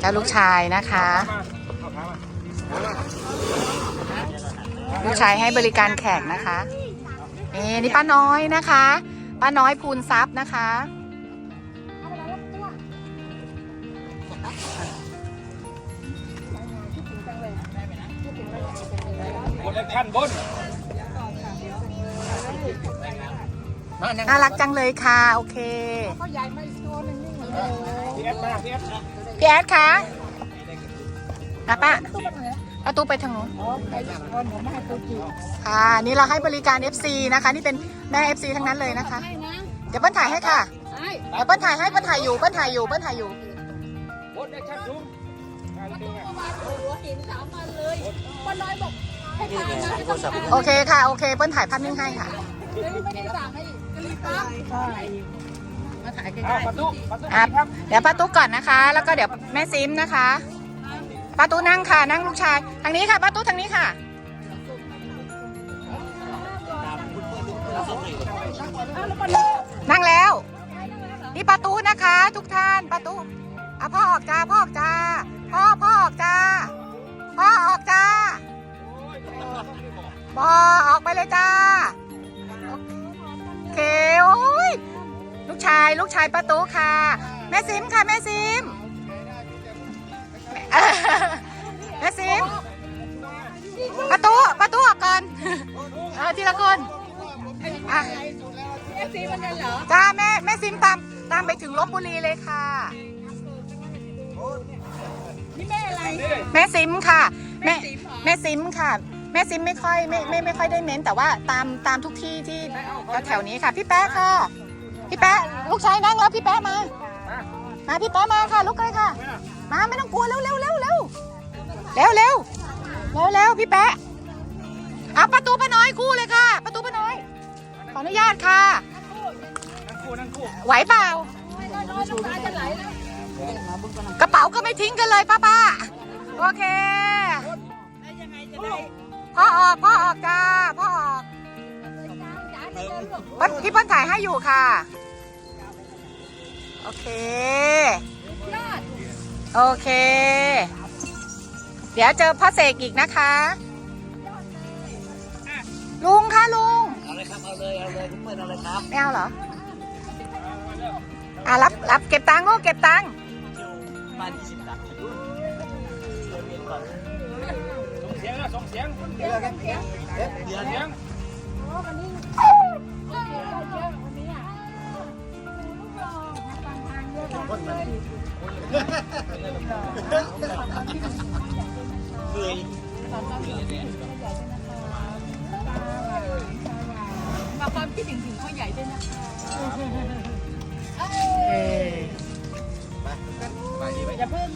เจ้าลูกชายนะคะ ลูกชายให้บริการแขกนะคะนี่นี่ป้าน้อยนะคะ ป้าน้อยภูนทรัพย์นะคะบนขั้นบนน่ารักจังเลยค่ะ โอเค พีเอสมาพีเอส พี่แอดคะนะป้าประตูไปทางโน้นค่ะ นี่เราให้บริการ FC นะคะ นี่เป็นแม่ FC ทั้งนั้นเลยนะคะ เดี๋ยวเปิ้ลถ่ายให้ค่ะเดี๋ยวเปิ้ลถ่ายให้เปิ้ลถ่ายอยู่เปิ้ลถ่ายอยู่เปิ้ลถ่ายอยู่บนขั้นสูงการดึงอะโอเคค่ะ โอเค เปิ้ลถ่ายภาพนิ่งให้ค่ะ อ่าประตูประตูอะเดี๋ยวป้าตุ๊กก่อนนะคะ แล้วก็เดี๋ยวแม่ซิมนะคะป้าตุ๊กนั่งค่ะ นั่งลูกชาย ทางนี้ค่ะป้าตุ๊กทางนี้ค่ะ นั่งแล้ว นี่ป้าตุ๊กนะคะ ทุกท่านป้าตุ๊กอะพ่อออกจ้าพ่อออกจ้าพ่อพ่อออกจ้าพ่อออกจ้าพ่อออกไปเลยจ้าโอเคโอ้ย ลูกชาย ลูกชายป้าตุ๊กค่ะ แม่ซิมค่ะแม่ซิมแม่ซิมป้าตุ๊กป้าตุ๊กออกก่อนเออทีละคนอะจ้าแม่แม่ซิมตามตามไปถึงลบบุรีเลยค่ะแม่ซิมค่ะ แม่แม่ซิมค่ะ แม่ซิมไม่ค่อยไม่ไม่ไม่ค่อยได้เม้น แต่ว่าตามตามทุกที่ที่แถวๆนี้ค่ะ พี่แป๊ะค่ะ พี่แป๊ะลูกชายนั่งแล้วพี่แป๊ะมามาพี่แป๊ะมาค่ะลุกเลยค่ะ มาไม่ต้องกลัวเร็วเร็วเร็วเร็วเร็วเร็วเร็วเร็วพี่แป๊ะเอาประตูป้าน้อยคู่เลยค่ะ ประตูป้าน้อย ขออนุญาตค่ะนั่งคู่นั่งคู่ไหวเปล่ากระเป๋าก็ไม่ทิ้งกันเลยป้าป้าโอเคพ่อออกพ่อออกจ้าพ่อออก เปิ้ลพี่เปิ้ลถ่ายให้อยู่ค่ะ โอเค โอเค เดี๋ยวเจอพ่อเสกอีกนะคะ ลุงค่ะลุง เอาเลยครับ เอาเลย เอาเลยคุณเปิ้ลเอาเลยครับไม่เอาเหรอ อะรับรับเก็บตังค์ลูกเก็บตังค์อยู่บ้านยี่สิบตักดิ์เดี๋ยวเรียนก่อนส่งเสียงนะส่งเสียงเดี๋ยวเดี๋ เคยฝากความคิดถึงถึงพ่อใหญ่ได้วยนะคะไปดีไปอย่าเพิ่ง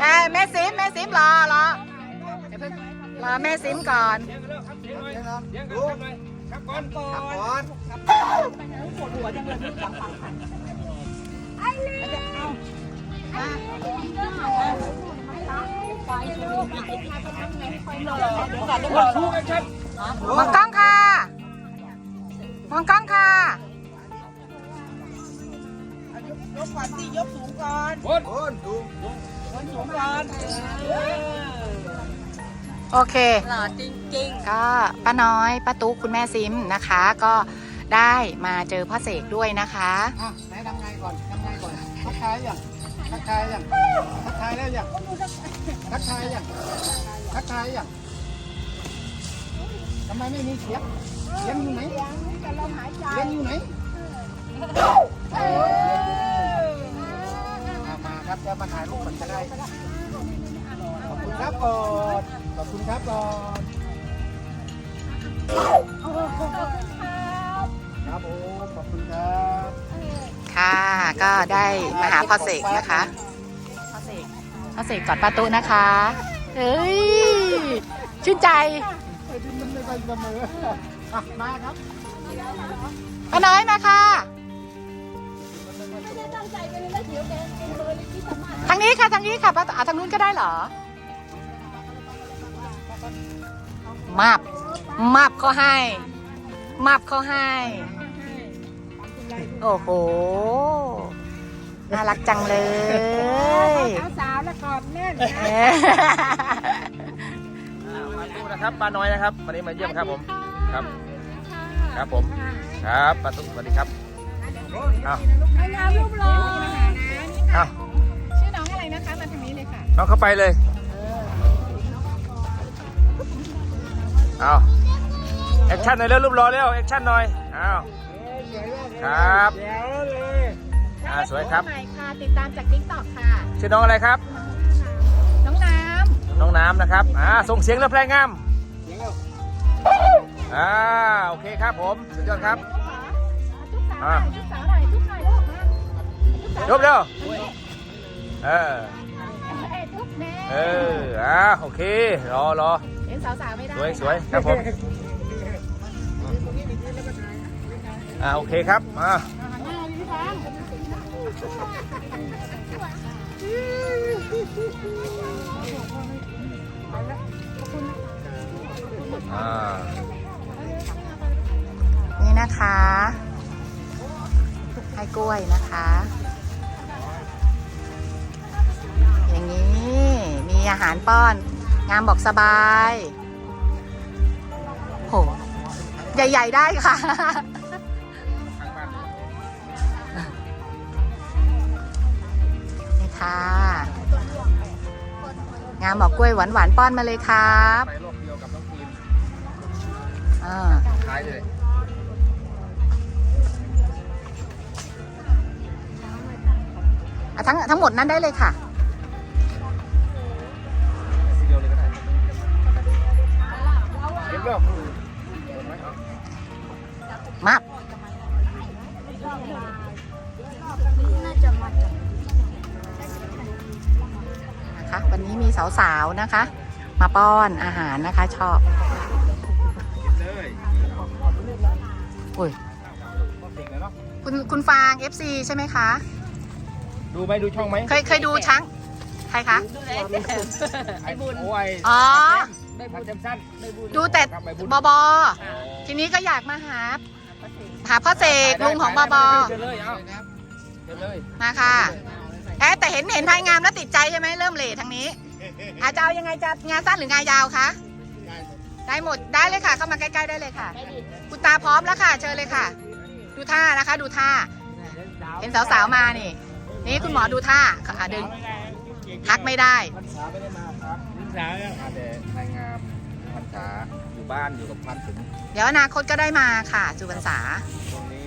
เอ้ยแม่ซิมแม่ซิมรอรอรอแม่ซิมก่อน เสียงกันแล้วทำเสียงหน่อยเสียงกันหน่อย ก้อนก่อนไปวดหัวจังเลยลูกกลับฝั่งไปเอาอะไปดูไปดูไปดูเดี๋ยวก่อนเดี๋ยวก่อนลูกมองกล้องค่ะ มองกล้องค่ะ ยกก่อนสิยกสูงก่อนบนบนดูยกสูงก่อน โอเค หล่อจริง ก็ป้าน้อยป้าตุ๊กคุณแม่ซิมนะคะ ก็ได้มาเจอพ่อเสกด้วยนะคะ อะไหนทำไงก่อนทำไงก่อนทักทายยังทักทายยังทักทายแล้วยังทักทายยังทักทายยังทำไมไม่มีเสียงเสียงอยู่ไหนเสียงอยู่ไหนเออมามาครับจะมาถ่ายรูปกันก็ได้ขอบคุณครับก่อนขอบคุณครับก่อน ครับผมขอบคุณครับค่ะ ก็ได้มาหาพ่อเสกนะคะพ่อเสกพ่อเสกกอดป้าตุ๊กนะคะเฮ้ยชื่นใจไอ้ที่มันไม่ไปเสมออะมาครับป้าน้อยมาค่ะทางนี้ค่ะทางนี้ค่ะป้าอะทางนู้นก็ได้เหรอ มาบมาบเขาให้มาบเขาให้ โอ้โห น่ารักจังเลยสาวๆแล้วกอดแน่นเอ๊ะมาดูนะครับป้าน้อยนะครับ วันนี้มาเยี่ยมครับผม ครับ ครับผม ครับป้าตุ๊กสวัสดีครับอ้าวให้งานรูปรออ้าวชื่อน้องอะไรนะคะ มาทางนี้เลยค่ะ น้องเข้าไปเลย อ้าวแอคชั่นหน่อยเร็วรูปรอเร็วแอคชั่นหน่อยอ้าวครับอ่าสวยครับใหม่ค่ะติดตามจากทิกตอกค่ะ ชื่อน้องอะไรครับ น้องน้น้องน้ำนะครับอ่าส่งเสียงแล้วแพร่งามอ่าโอเคครับผมสุดยอดครับำทุกสาวหน่อ่าอยทุกสาวหน่อยทุกหน่อยลูกมายกเร็วเออเอ้ยทุกแม่เอออ่าโอเครอรอเห็นสาวๆไม่ได้สวยสวยครับผมอ่าโอเคครับอ่าอ่านี่นะคะให้กล้วยนะคะ อย่างนี้มีอาหารป้อน งามบอกสบาย โห ใหญ่ ๆ ได้ค่ะ นี่ค่ะ งามบอกกล้วยหวาน ๆ ป้อนมาเลยครับไปรอบเดียวกับน้องฟิล์มอ่าท้ายเลยอะทั้งทั้งหมดนั้นได้เลยค่ะ มานะคะวันนี้มีสาวๆนะคะ มาป้อนอาหารนะคะชอบเลยอุ้ยเด็กเลยเนาะคุณคุณฟาง FC ใช่ไหมคะ ดูไหมดูช่องไหมเคยเคยดูช้าง ใครคะไอ้บุญโอ้ยอ๋ อทำเต็มสั้นดูแต่ครับใบบุญบอบอทีนี้ก็อยากมาหา หาพ่อเสกลุงของบอบอเชิญเลยเอาเชิญเลยมาค่ะแอะแต่เห็นเห็นพายงามแล้วติดใจใช่ไหมเริ่มเหล่ทางนี้ อาจจะเอายังไงจะงานสั้นหรืองานยาวคะได้หมดได้เลยค่ะเข้ามาใกล้ๆได้เลยค่ะคุณตาพร้อมแล้วค่ะ เชิญเลยค่ะ ดูท่านะคะ ดูท่า เห็นสาวๆมานี่ นี่คุณหมอดูท่าอะดึงทักไม่ได้พรรษาไม่ได้มาครับพรรษามาแต่นายงามพรรษา อยู่บ้านอยู่กับพันถึงเดี๋ยวอนาคตก็ได้มาค่ะจุบันษาตรงนี้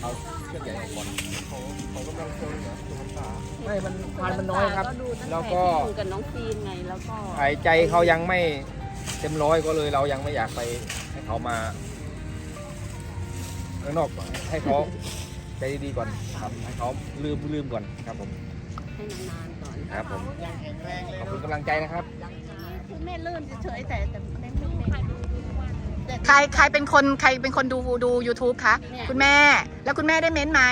เอาเครื่องใหญ่ออกก่อนเขาเขากำลังเจออยู่พรรษาไม่มันพันมันน้อยครับแล้วก็อยู่กับน้องฟีนไงแล้วก็หายใจเขายังไม่เต็มร้อยก็เลยเรายังไม่อยากไปให้เขามาข้างนอกก่อนให้เขาใจดีๆก่อนครับให้เขาลืมลืมก่อนครับผมให้นานๆก่อนครับผมขอบคุณกำลังใจนะครับ คือแม่ลื่นเฉยๆแต่แต่แม่ไม่เป็น ใครใครเป็นคนใครเป็นคนดูดู YouTube คะเนี่ย คุณแม่แล้วคุณแม่ได้เม้นต์ไหม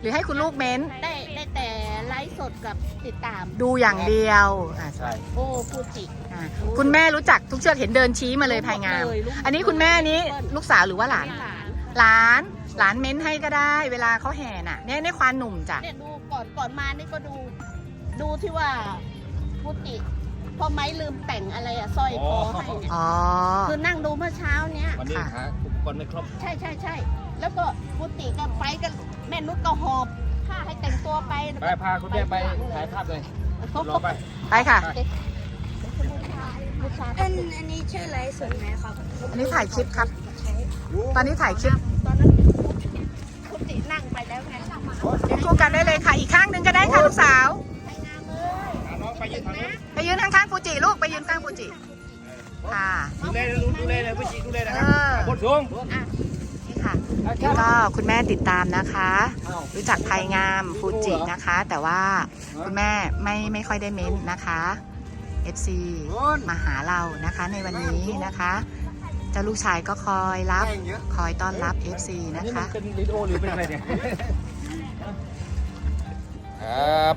หรือให้คุณลูกเม้นต์ได้ได้แต่ไลฟ์สดกับติดตามดูอย่างเดียวอะใช่โอ้ฟูจิอะคุณแม่รู้จักทุกเชือกเห็นเดินชี้มาเลยภายงามเลยลูกอันนี้คุณแม่นี้ลูกสาวหรือว่าหลาน หลานหลานหลานเม้นให้ก็ได้ เวลาเขาแห่น่ะเนี่ยในควานหนุ่มจ้ะเนี่ยดูก่อนก่อนมานี่ก็ดู ดูที่ว่าฟูจิ พอไม้ลืมแต่งอะไรอะสร้อยคอให้เนี่ยอ๋อ คือนั่งดูเมื่อเช้าเนี้ยวันนี้ค่ะหาอุปกรณ์ไม่ครบใช่ใช่ใช่แล้วก็ฟูจิก็ไปกันแม่นุชก็หอบผ้าให้แต่งตัวไปไปพาคุณแม่ไปถ่ายภาพเลยเขารก็อไปไปค่ะบูชาอันอันนี้ชื่อไลฟ์สดไหมครับ อันนี้ถ่ายคลิปครับ ตอนนี้ถ่ายคลิปตอนนั้นฟูจินั่งไปแล้วไงยืนคู่กันได้เลยค่ะ อีกข้างหนึ่งก็ได้ค่ะลูกสาวน้องไป ยืนทางนู้นไปยืนข้างๆฟูจิลูกไปยืนข้างฟูจิค่ะดูแลเลยดูแลเลยผู้จีดูแลนะครับเออบนสูงนี่ค่ะนี่ก็คุณแม่ติดตามนะคะ รู้จักภัยงามฟูจินะคะ แต่ว่าคุณแม่ไม่ไม่ค่อยได้เม้นต์นะคะ FC มาหาเรานะคะในวันนี้นะคะเจ้าลูกชายก็คอยรับคอยต้อนรับ FC นะนี่มัคะนเป็นวิดีโอหรือเป็นอะไรเนี่ยครับ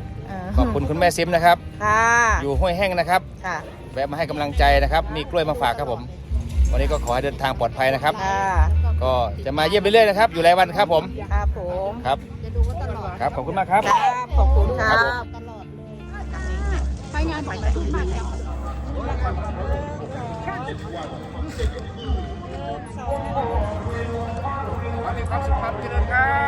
ขอบคุณคุณแม่ซิมนะครับ ค่ะ อยู่ห้วยแห้งนะครับ ค่ะ แวะมาให้กำลังใจนะครับ มีกล้วยมาฝากครับผม วันนี้ก็ขอให้เดินทางปลอดภัยนะครับ ค่ะก็จะมาเยี่ยมเรื่อยๆนะครับ อยู่หลายวันครับผม ครับผมครับ จะดูว่าตลอดครับ ขอบคุณมากครับ ครับ ขอบคุณครับตลอดเลยไปงานไปทุกมากเลยขอให้มีความสุขความเจริญครับ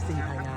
วันทุ่ง รวมเอฟซีภายใน